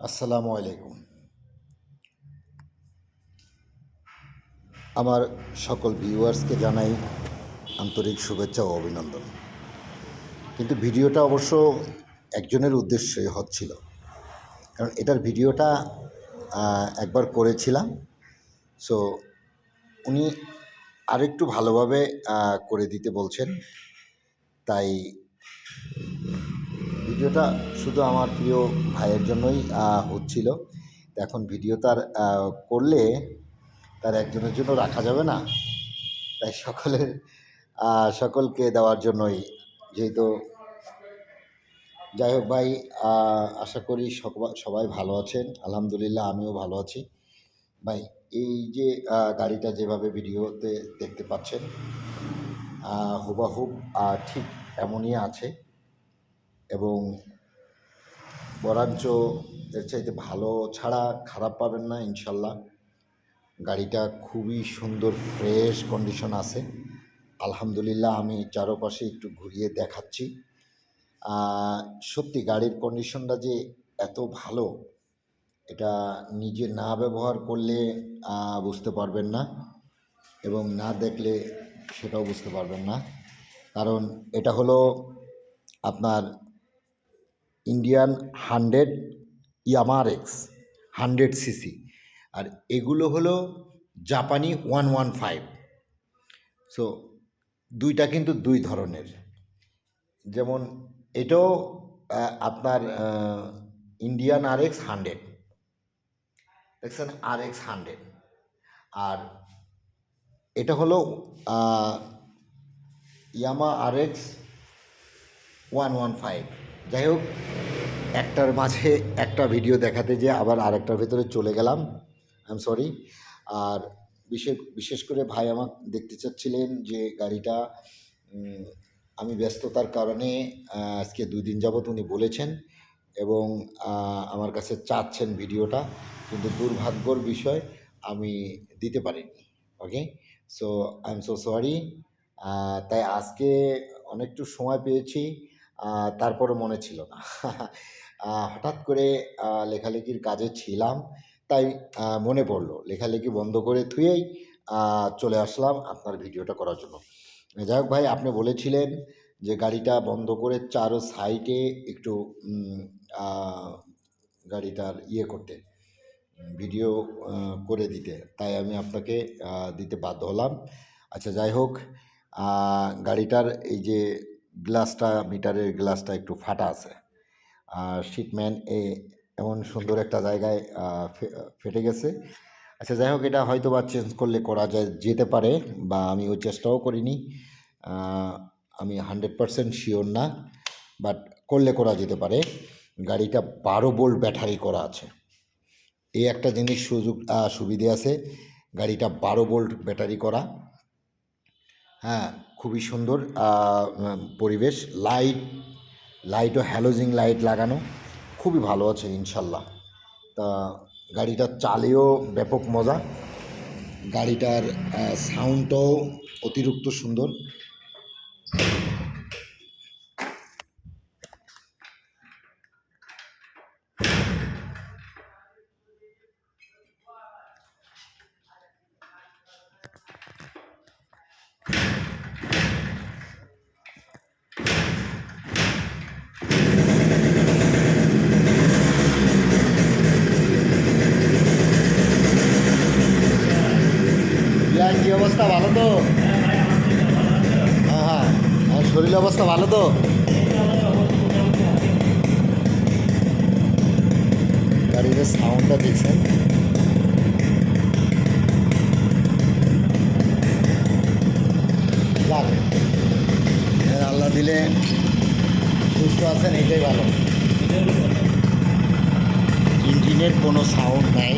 আসসালামু আলাইকুম। আমার সকল ভিউয়ার্সকে জানাই আন্তরিক শুভেচ্ছা ও অভিনন্দন। কিন্তু ভিডিওটা অবশ্য একজনের উদ্দেশ্যে হচ্ছিল। কারণ এটার ভিডিওটা একবার করেছিলাম। সো, উনি আরেকটু ভালোভাবে করে দিতে বলছেন। তাই ভিডিওটা শুধু আমার প্রিয় ভাইয়ের জন্যই হচ্ছিল। এখন ভিডিও তার করলে তার একজনের জন্য রাখা যাবে না? তাই সকলের সকলকে দেওয়ার জন্যই। যেহেতু যাই হোক ভাই আশা করি সবাই ভালো আছেন। আলহামদুলিল্লাহ আমিও ভালো আছি। ভাই, এই যে গাড়িটা যেভাবে ভিডিওতে দেখতে পাচ্ছেন হুবাহুব ঠিক এমনই আছে। এবং বরাঞ্চ এর চাইতে ভালো ছাড়া খারাপ পাবেন না, ইনশাল্লাহ। গাড়িটা খুবই সুন্দর, ফ্রেশ কন্ডিশন আছে। আলহামদুলিল্লাহ আমি চারপাশে একটু ঘুরিয়ে দেখাচ্ছি। সত্যি গাড়ির কন্ডিশনটা যে এত ভালো, এটা নিজে না ব্যবহার করলে বুঝতে পারবেন না এবং না দেখলে সেটাও বুঝতে পারবেন না। কারণ এটা হলো আপনার ইন্ডিয়ান হান্ড্রেড ইয়ামার এক্স হান্ড্রেড সিসি আর এগুলো হলো জাপানি ওয়ান ওয়ান ফাইভ সো দুইটা কিন্তু দুই ধরনের। যেমন এটাও আপনার ইন্ডিয়ান আর এক্স হান্ড্রেড দেখছেন আর এক্স হান্ড্রেড আর এটা হলো Yamaha R X one one five যাই হোক একটার মাঝে একটা ভিডিও দেখাতে যে আবার আরেকটার ভেতরে চলে গেলাম। আই এম সরি আর বিশেষ বিশেষ করে ভাই আমার দেখতে চাচ্ছিলেন যে গাড়িটা আমি ব্যস্ততার কারণে আজকে দুই দিন যাবৎ উনি বলেছেন এবং আমার কাছে চাচ্ছেন ভিডিওটা, কিন্তু দুর্ভাগ্যর বিষয় আমি দিতে পারিনি। Okay so I am so sorry তাই আজকে অনেকটু সময় পেয়েছি। আহ, তারপরে মনে ছিল না। হঠাৎ করে লেখালেখির কাজে ছিলাম তাই মনে পড়ল। লেখালেখি বন্ধ করে থুয়েই চলে আসলাম আপনার ভিডিওটা করার জন্য। যাই হোক ভাই আপনি বলেছিলেন যে গাড়িটা বন্ধ করে চারো সাইডে একটু গাড়িটার ইয়ে করতে ভিডিও করে দিতে। তাই আমি আপনাকে দিতে বাধ্য হলাম। আচ্ছা যাই হোক গাড়িটার এই যে গ্লাসটা, মিটারের গ্লাসটা একটু ফাটা আছে। আর শিটম্যান এ এমন সুন্দর একটা জায়গায় ফেটে গেছে। আচ্ছা যাই হোক, এটা হয়তো বা চেঞ্জ করলে করা যায়, যেতে পারে বা আমি ওই চেষ্টাও করিনি। আমি হান্ড্রেড পারসেন্ট শিওর না, বাট করলে করা যেতে পারে। গাড়িটা বারো বোল্ট ব্যাটারি করা আছে। এই একটা জিনিস সুযোগ সুবিধে আছে, গাড়িটা বারো বোল্ট ব্যাটারি করা। হ্যাঁ খুবই সুন্দর পরিবেশ। লাইট লাইট ও হ্যালোজিং লাইট লাগানো। খুবই ভালো আছে, ইনশাল্লাহ। তা গাড়িটার চালেও ব্যাপক মজা। গাড়িটার সাউন্ডটাও অতিরিক্ত সুন্দর। অবস্থা ভালো তো? হ্যাঁ হ্যাঁ। আমার শরীরের অবস্থা ভালো তো? গাড়ির সাউন্ডটা দেখছেন? আল্লাহ দিলে সুস্থ আছেন, এটাই ভালো। ইঞ্জিনের কোনো সাউন্ড নাই।